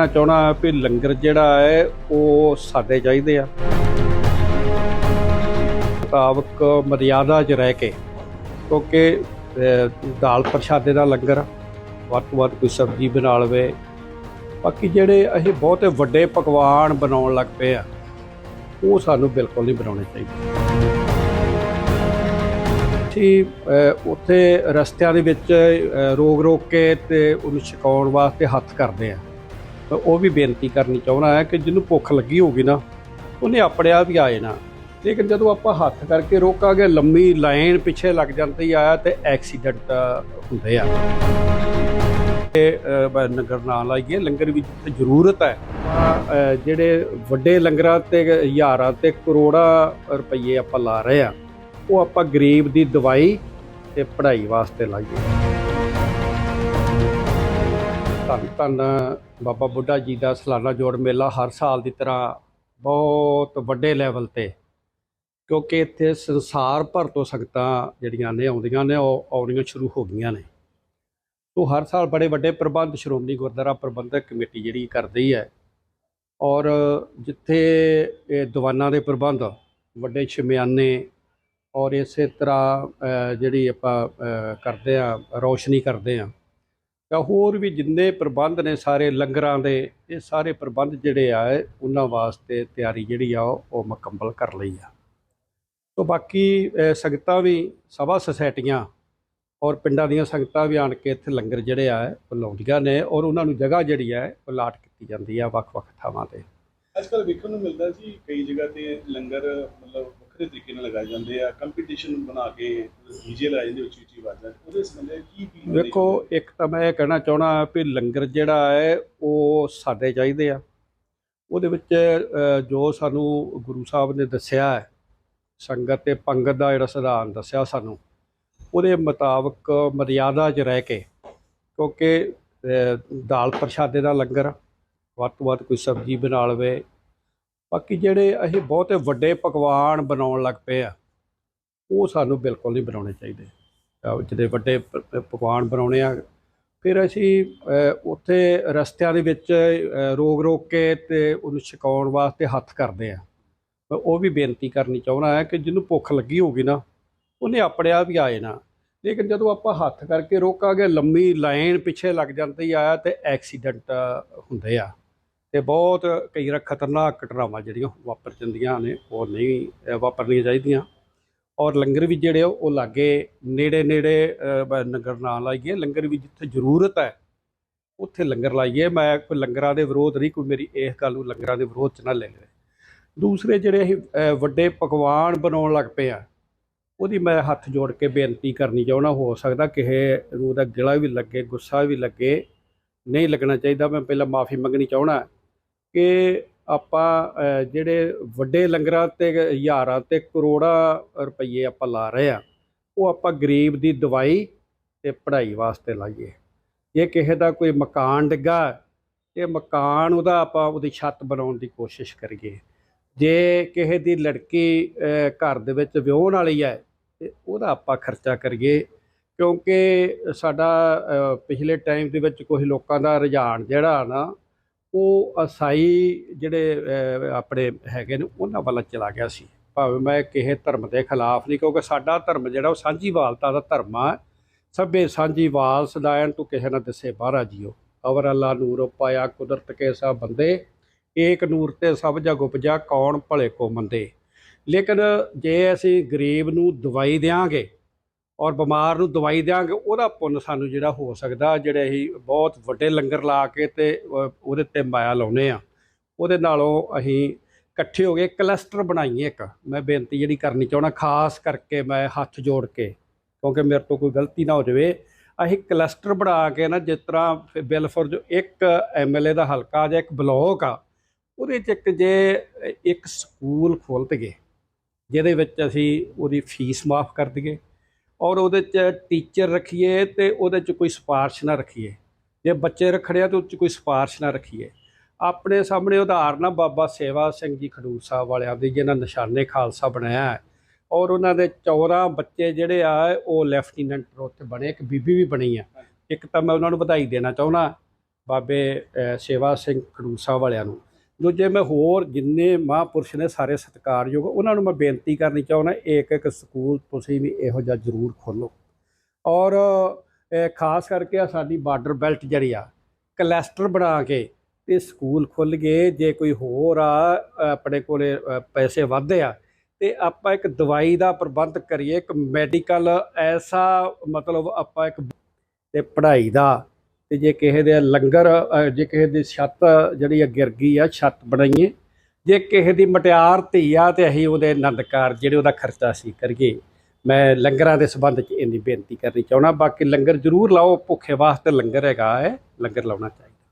ਮੈਂ ਚਾਹਣਾ ਵੀ ਲੰਗਰ ਜਿਹੜਾ ਹੈ ਉਹ ਸਾਡੇ ਚਾਹੀਦੇ ਆ। ਮੁਤਾਬਕ ਮਰਿਆਦਾ 'ਚ ਰਹਿ ਕੇ ਕਿਉਂਕਿ ਦਾਲ ਪ੍ਰਸ਼ਾਦੇ ਦਾ ਲੰਗਰ ਵੱਧ ਤੋਂ ਵੱਧ ਕੋਈ ਸਬਜ਼ੀ ਬਣਾ ਲਵੇ। ਬਾਕੀ ਜਿਹੜੇ ਅਸੀਂ ਬਹੁਤੇ ਵੱਡੇ ਪਕਵਾਨ ਬਣਾਉਣ ਲੱਗ ਪਏ ਆ ਉਹ ਸਾਨੂੰ ਬਿਲਕੁਲ ਨਹੀਂ ਬਣਾਉਣੇ ਚਾਹੀਦੇ। ਅਸੀਂ ਉੱਥੇ ਰਸਤਿਆਂ ਦੇ ਵਿੱਚ ਅਹ, ਰੋਕ ਰੋਕ ਕੇ ਤੇ ਉਹਨੂੰ ਛਕਾਉਣ ਵਾਸਤੇ ਹੱਥ ਕਰਦੇ ਆ। ਉਹ ਵੀ ਬੇਨਤੀ ਕਰਨੀ ਚਾਹੁੰਦਾ ਹੈ ਕਿ ਜਿਹਨੂੰ ਭੁੱਖ ਲੱਗੀ ਹੋਗੀ ਨਾ, ਉਹਨੇ ਆਪਣੇ ਆਪ ਹੀ ਆ ਜਾਣਾ। ਲੇਕਿਨ ਜਦੋਂ ਆਪਾਂ ਹੱਥ ਕਰਕੇ ਰੋਕਾਂਗੇ, ਲੰਮੀ ਲਾਈਨ ਪਿੱਛੇ ਲੱਗ ਜਾਂਦੀ ਆ ਤੇ ਐਕਸੀਡੈਂਟ ਹੁੰਦੇ ਆ। ਤੇ ਨਗਰ ਨਾ ਲਾਈਏ ਲੰਗਰ ਵੀ ਜਿੱਥੇ ਜ਼ਰੂਰਤ ਹੈ। ਜਿਹੜੇ ਵੱਡੇ ਲੰਗਰਾਂ ਤੇ ਹਜ਼ਾਰਾਂ ਤੇ ਕਰੋੜਾਂ ਰੁਪਏ ਆਪਾਂ ਲਾ ਰਹੇ ਆ, ਉਹ ਆਪਾਂ ਗਰੀਬ ਦੀ ਦਵਾਈ ਤੇ ਪੜ੍ਹਾਈ ਵਾਸਤੇ ਲਾਈਏ। ਧੰਨ ਧੰਨ ਬਾਬਾ ਬੁੱਢਾ ਜੀ ਦਾ ਸਾਲਾਨਾ ਜੋੜ ਮੇਲਾ ਹਰ ਸਾਲ ਦੀ ਤਰ੍ਹਾਂ ਬਹੁਤ ਵੱਡੇ ਲੈਵਲ ਤੇ। ਕਿਉਂਕਿ ਇੱਥੇ ਸੰਸਾਰ ਭਰ ਤੋਂ ਸੰਗਤਾਂ ਜਿਹੜੀਆਂ ਨੇ ਆਉਂਦੀਆਂ ਨੇ, ਉਹ ਆਉਣੀਆਂ ਸ਼ੁਰੂ ਹੋ ਗਈਆਂ ਨੇ। ਤੋਂ ਹਰ ਸਾਲ ਬੜੇ ਵੱਡੇ ਪ੍ਰਬੰਧ, ਸ਼੍ਰੋਮਣੀ ਗੁਰਦੁਆਰਾ ਪ੍ਰਬੰਧਕ ਕਮੇਟੀ ਜਿਹੜੀ ਕਰਦੀ ਹੈ। ਔਰ ਜਿੱਥੇ ਇਹ ਦੀਵਾਨਾਂ ਦੇ ਪ੍ਰਬੰਧ, ਵੱਡੇ ਸ਼ਮਿਆਨੇ ਔਰ ਇਸੇ ਤਰ੍ਹਾਂ ਜਿਹੜੀ ਆਪਾਂ ਕਰਦੇ ਆ ਰੌਸ਼ਨੀ ਕਰਦੇ ਆ ਜਾਂ ਹੋਰ ਵੀ ਜਿੰਨੇ ਪ੍ਰਬੰਧ ਨੇ ਸਾਰੇ ਲੰਗਰਾਂ ਦੇ, ਇਹ ਸਾਰੇ ਪ੍ਰਬੰਧ ਜਿਹੜੇ ਆ ਉਹਨਾਂ ਵਾਸਤੇ ਤਿਆਰੀ ਜਿਹੜੀ ਆ, ਉਹ ਮੁਕੰਮਲ ਕਰ ਲਈ ਆ। ਤੋਂ ਬਾਕੀ ਸੰਗਤਾਂ ਵੀ ਸਭਾ ਸੁਸਾਇਟੀਆਂ ਔਰ ਪਿੰਡਾਂ ਦੀਆਂ ਸੰਗਤਾਂ ਵੀ ਆਣ ਕੇ ਇੱਥੇ ਲੰਗਰ ਜਿਹੜੇ ਆ, ਉਹ ਲਾਉਂਦੀਆਂ ਨੇ ਔਰ ਉਹਨਾਂ ਨੂੰ ਜਗ੍ਹਾ ਜਿਹੜੀ ਹੈ ਉਹ ਲਾਟ ਕੀਤੀ ਜਾਂਦੀ ਆ ਵੱਖ-ਵੱਖ ਥਾਵਾਂ ਤੇ। ਅੱਜ ਕੱਲ੍ਹ ਵੇਖਣ ਨੂੰ ਮਿਲਦਾ ਜੀ, ਕਈ ਜਗ੍ਹਾ ਤੇ ਲੰਗਰ ਮਤਲਬ ਵੱਖਰੇ ਤਰੀਕੇ ਨਾਲ ਲਗਾਏ ਜਾਂਦੇ ਆ ਕੰਪੀਟੀਸ਼ਨ ਬਣਾ ਕੇ ਡੀਜੇ ਲਾਏ ਜਾਂਦੇ ਉੱਚੀ ਉੱਚੀ ਆਵਾਜ਼ਾਂ। ਉਹਦੇ ਸੰਬੰਧੇ ਕੀ ਕੀ ਵੇਖੋ ਇੱਕ ਤਾਂ ਮੈਂ ਇਹ ਕਹਿਣਾ ਚਾਹਣਾ ਵੀ ਲੰਗਰ ਜਿਹੜਾ ਹੈ ਉਹ ਸਾਡੇ ਚਾਹੀਦੇ ਆ ਉਹਦੇ ਵਿੱਚ ਜੋ ਸਾਨੂੰ ਗੁਰੂ ਸਾਹਿਬ ਨੇ ਦੱਸਿਆ ਹੈ ਸੰਗਤ ਤੇ ਪੰਗਤ ਦਾ ਜਿਹੜਾ ਸਿਧਾਂਤ ਦੱਸਿਆ ਸਾਨੂੰ ਉਹਦੇ ਮੁਤਾਬਕ ਮਰਿਆਦਾ 'ਚ ਰਹਿ ਕੇ ਕਿਉਂਕਿ ਦਾਲ ਪ੍ਰਸ਼ਾਦੇ ਦਾ ਲੰਗਰ ਵੱਧ ਤੋਂ ਵੱਧ ਕੋਈ ਸਬਜ਼ੀ ਬਣਾ ਲਵੇ ਬਾਕੀ ਜਿਹੜੇ ਅਸੀਂ ਬਹੁਤੇ ਵੱਡੇ ਪਕਵਾਨ ਬਣਾਉਣ ਲੱਗ ਪਏ ਆ ਉਹ ਸਾਨੂੰ ਬਿਲਕੁਲ ਨਹੀਂ ਬਣਾਉਣੇ ਚਾਹੀਦੇ। ਜਿਹੜੇ ਵੱਡੇ ਪ- ਪਕਵਾਨ ਬਣਾਉਣੇ ਆ ਫਿਰ ਅਸੀਂ ਉੱਥੇ ਰਸਤਿਆਂ ਦੇ ਵਿੱਚ ਅਹ, ਰੋਕ ਰੋਕ ਕੇ ਤੇ ਉਹਨੂੰ ਛਕਾਉਣ ਵਾਸਤੇ ਹੱਥ ਕਰਦੇ ਆ। ਉਹ ਵੀ ਬੇਨਤੀ ਕਰਨੀ ਚਾਹੁੰਦਾ ਹੈ ਕਿ ਜਿਹਨੂੰ ਭੁੱਖ ਲੱਗੀ ਹੋਗੀ ਨਾ ਉਹਨੇ ਆਪਣੇ ਆਪ ਹੀ ਆ ਜਾਣਾ ਲੇਕਿਨ ਜਦੋਂ ਆਪਾਂ ਹੱਥ ਕਰਕੇ ਰੋਕਾਂਗੇ ਲੰਮੀ ਲਾਈਨ ਪਿੱਛੇ ਲੱਗ ਜਾਂਦੀ ਆ ਤੇ ਐਕਸੀਡੈਂਟ ਹੁੰਦੇ ਆ। ਤੇ ਬਹੁਤ ਕਈ ਵਾਰ ਖਤਰਨਾਕ ਘਟਨਾਵਾਂ ਜਿਹੜੀਆਂ ਵਾਪਰ ਜਾਂਦੀਆਂ ਨੇ ਉਹ ਨਹੀਂ ਵਾਪਰਨੀਆਂ ਚਾਹੀਦੀਆਂ। ਔਰ ਲੰਗਰ ਵੀ ਜਿਹੜੇ ਉਹ ਲਾਗੇ ਨੇੜੇ ਨੇੜੇ ਅ, ਨਾ ਲਾਈਏ ਲੰਗਰ ਵੀ ਜਿੱਥੇ ਜ਼ਰੂਰਤ ਹੈ ਉੱਥੇ ਲੰਗਰ ਲਾਈਏ। ਮੈਂ ਕੋਈ ਲੰਗਰਾਂ ਦੇ ਵਿਰੋਧ ਨਹੀਂ ਕੋਈ ਮੇਰੀ ਇਸ ਗੱਲ ਨੂੰ ਲੰਗਰਾਂ ਦੇ ਵਿਰੋਧ ਚ ਨਾ ਲੈ ਲਵੇ। ਦੂਸਰੇ ਜਿਹੜੇ ਅਸੀਂ ਵੱਡੇ ਪਕਵਾਨ ਬਣਾਉਣ ਲੱਗ ਪਏ ਆ ਉਹਦੀ ਮੈਂ ਹੱਥ ਜੋੜ ਕੇ ਬੇਨਤੀ ਕਰਨੀ ਚਾਹੁੰਦਾ ਹੋ ਸਕਦਾ ਕਿਸੇ ਨੂੰ ਉਹਦਾ ਗਿਲਾ ਵੀ ਲੱਗੇ ਗੁੱਸਾ ਵੀ ਲੱਗੇ ਨਹੀਂ ਲੱਗਣਾ ਚਾਹੀਦਾ। ਮੈਂ ਪਹਿਲਾਂ ਮਾਫੀ ਮੰਗਣੀ ਚਾਹੁੰਦਾ। ਕਿ ਆਪਾਂ ਜਿਹੜੇ ਵੱਡੇ ਲੰਗਰਾਂ ਤੇ ਹਜ਼ਾਰਾਂ ਤੇ ਕਰੋੜਾਂ ਰੁਪਏ ਆਪਾਂ ਲਾ ਰਹੇ ਆ ਉਹ ਆਪਾਂ ਗਰੀਬ ਦੀ ਦਵਾਈ ਤੇ ਪੜ੍ਹਾਈ ਵਾਸਤੇ ਲਾਈਏ। ਜੇ ਕਿਸੇ ਦਾ ਕੋਈ ਮਕਾਨ ਡਿੱਗਾ, ਇਹ ਮਕਾਨ ਉਹਦਾ ਆਪਾਂ ਉਹਦੀ ਛੱਤ ਬਣਾਉਣ ਦੀ ਕੋਸ਼ਿਸ਼ ਕਰੀਏ। ਜੇ ਕਿਸੇ ਦੀ ਲੜਕੀ ਘਰ ਦੇ ਵਿੱਚ ਵਿਆਹਣ ਵਾਲੀ ਹੈ, ਤੇ ਉਹਦਾ ਆਪਾਂ ਖਰਚਾ ਕਰੀਏ, ਕਿਉਂਕਿ ਸਾਡਾ ਪਿਛਲੇ ਟਾਈਮ ਦੇ ਵਿੱਚ ਕੁਝ ਲੋਕਾਂ ਦਾ ਰੁਝਾਨ ਜਿਹੜਾ ਨਾ ਉਹ ਅਸਾਈ ਜਿਹੜੇ ਆਪਣੇ ਹੈਗੇ ਨੇ, ਉਹਨਾਂ ਵੱਲ ਚਲਾ ਗਿਆ ਸੀ। ਭਾਵੇਂ ਮੈਂ ਕਿਸੇ ਧਰਮ ਦੇ ਖਿਲਾਫ ਨਹੀਂ, ਕਿਉਂਕਿ ਸਾਡਾ ਧਰਮ ਜਿਹੜਾ, ਉਹ ਸਾਂਝੀਵਾਲਤਾ ਦਾ ਧਰਮ ਆ। ਸਭੇ ਸਾਂਝੀਵਾਲ ਸਦਾਇਣ ਤੂੰ ਕਿਸੇ ਨਾ ਦੱਸੇ ਬਾਹਰਾ ਜੀਓ। ਅਵਰ ਅੱਲਾ ਨੂਰ ਪਾਇਆ ਕੁਦਰਤ ਕੇ ਸਭ ਬੰਦੇ। ਏਕ ਨੂਰ ਤੇ ਸਭ ਜਗ ਉਪਜਾ, ਕੌਣ ਭਲੇ ਕੋ ਮੰਦੇ। ਲੇਕਿਨ ਜੇ ਅਸੀਂ ਗਰੀਬ ਨੂੰ ਦਵਾਈ ਦਿਆਂਗੇ ਔਰ ਬਿਮਾਰ ਨੂੰ ਦਵਾਈ ਦਿਆਂਗੇ, ਉਹਦਾ ਪੁੰਨ ਸਾਨੂੰ ਜਿਹੜਾ ਹੋ ਸਕਦਾ, ਜਿਹੜੇ ਅਸੀਂ ਬਹੁਤ ਵੱਡੇ ਲੰਗਰ ਲਾ ਕੇ ਤੇ ਉਹਦੇ ਤੇ ਮਾਇਆ ਲਾਉਨੇ ਆ ਉਹਦੇ ਨਾਲੋਂ ਅਸੀਂ ਇਕੱਠੇ ਹੋ ਕੇ ਕਲਸਟਰ ਬਣਾਈਏ ਇੱਕ। ਮੈਂ ਬੇਨਤੀ ਜਿਹੜੀ ਕਰਨੀ ਚਾਹੁੰਦਾ, ਖਾਸ ਕਰਕੇ ਮੈਂ ਹੱਥ ਜੋੜ ਕੇ, ਕਿਉਂਕਿ ਮੇਰੇ ਤੋਂ ਕੋਈ ਗਲਤੀ ਨਾ ਹੋ ਜਾਵੇ। ਅਸੀਂ ਕਲਸਟਰ ਬਣਾ ਕੇ ਨਾ, ਜਿਸ ਤਰ੍ਹਾਂ ਬਿਲਫੁਰ ਜੋ ਇੱਕ ਐਮਐਲਏ ਦਾ ਹਲਕਾ ਜਾਂ ਇੱਕ ਬਲਾਕ ਆ, ਉਹਦੇ 'ਚ ਇੱਕ ਜੇ ਇੱਕ ਸਕੂਲ ਖੋਲ੍ਹ ਦਈਏ, ਜਿਹਦੇ ਵਿੱਚ ਅਸੀਂ ਉਹਦੀ ਫੀਸ ਮਾਫ ਕਰ ਦਈਏ। ਔਰ ਉਹਦੇ 'ਚ ਟੀਚਰ ਰੱਖੀਏ ਤੇ ਉਹਦੇ 'ਚ ਕੋਈ ਸਿਫਾਰਿਸ਼ ਨਾ ਰੱਖੀਏ। ਜੇ ਬੱਚੇ ਰੱਖਣੇ ਆ ਤੇ ਉਹਦੇ 'ਚ ਕੋਈ ਸਿਫਾਰਿਸ਼ ਨਾ ਰੱਖੀਏ। ਆਪਣੇ ਸਾਹਮਣੇ ਉਦਾਹਰਨ ਆ ਬਾਬਾ ਸੇਵਾ ਸਿੰਘ ਜੀ ਖਡੂਰ ਸਾਹਿਬ ਵਾਲਿਆਂ ਦੀ, ਜਿਹਨਾਂ ਨਿਸ਼ਾਨੇ ਖਾਲਸਾ ਬਣਾਇਆ ਹੈ। ਔਰ ਉਹਨਾਂ ਦੇ 14 ਬੱਚੇ ਜਿਹੜੇ ਆ, ਉਹ ਲੈਫਟੀਨੈਂਟ ਉੱਥੇ ਬਣੇ, ਇੱਕ ਬੀਬੀ ਵੀ ਬਣੀ ਆ। ਇੱਕ ਤਾਂ ਮੈਂ ਉਹਨਾਂ ਨੂੰ ਵਧਾਈ ਦੇਣਾ ਚਾਹੁੰਦਾ, ਬਾਬੇ ਸੇਵਾ ਸਿੰਘ ਖਡੂਸਾ ਵਾਲਿਆਂ ਨੂੰ। ਦੂਜੇ ਮੈਂ ਹੋਰ ਜਿੰਨੇ ਮਹਾਂਪੁਰਸ਼ ਨੇ ਸਾਰੇ ਸਤਿਕਾਰਯੋਗ, ਉਹਨਾਂ ਨੂੰ ਮੈਂ ਬੇਨਤੀ ਕਰਨੀ ਚਾਹੁੰਦਾ, ਇੱਕ ਇੱਕ ਸਕੂਲ ਤੁਸੀਂ ਵੀ ਇਹੋ ਜਿਹਾ ਜ਼ਰੂਰ ਖੋਲੋ ਔਰ ਖਾਸ ਕਰਕੇ ਆ ਸਾਡੀ ਬਾਰਡਰ ਬੈਲਟ ਜਿਹੜੀ ਆ, ਕਲਸਟਰ ਬਣਾ ਕੇ ਤੇ ਸਕੂਲ ਖੁੱਲ ਗਏ, ਜੇ ਕੋਈ ਹੋਰ ਆ, ਆਪਣੇ ਕੋਲੇ ਪੈਸੇ ਵੱਧਦੇ ਆ, ਤੇ ਆਪਾਂ ਇੱਕ ਦਵਾਈ ਦਾ ਪ੍ਰਬੰਧ ਕਰੀਏ, ਇੱਕ ਮੈਡੀਕਲ ਐਸਾ ਮਤਲਬ ਆਪਾਂ ਇੱਕ ਤੇ ਪੜ੍ਹਾਈ ਦਾ ਤੇ ਜੇ ਕਿਸੇ ਦੇ ਲੰਗਰ ਜੇ ਕਿਸੇ ਦੀ ਛੱਤ ਜਿਹੜੀ ਆ ਗਿਰ ਗਈ ਆ, ਛੱਤ ਬਣਾਈਏ, ਜੇ ਕਿਸੇ ਦੀ ਮਟਿਆਰ ਧੀ ਆ ਤੇ ਅਸੀਂ ਉਹਦੇ ਆਨੰਦ ਕਾਰਜ ਜਿਹੜੇ ਉਹਦਾ ਖਰਚਾ ਸੀ ਕਰੀਏ। ਮੈਂ ਲੰਗਰਾਂ ਦੇ ਸੰਬੰਧ ਚ ਇੰਨੀ ਬੇਨਤੀ ਕਰਨੀ ਚਾਹੁੰਦਾ, ਬਾਕੀ ਲੰਗਰ ਜ਼ਰੂਰ ਲਾਓ, ਭੁੱਖੇ ਵਾਸਤੇ ਲੰਗਰ ਹੈਗਾ ਹੈ, ਲੰਗਰ ਲਾਉਣਾ ਚਾਹੀਦਾ।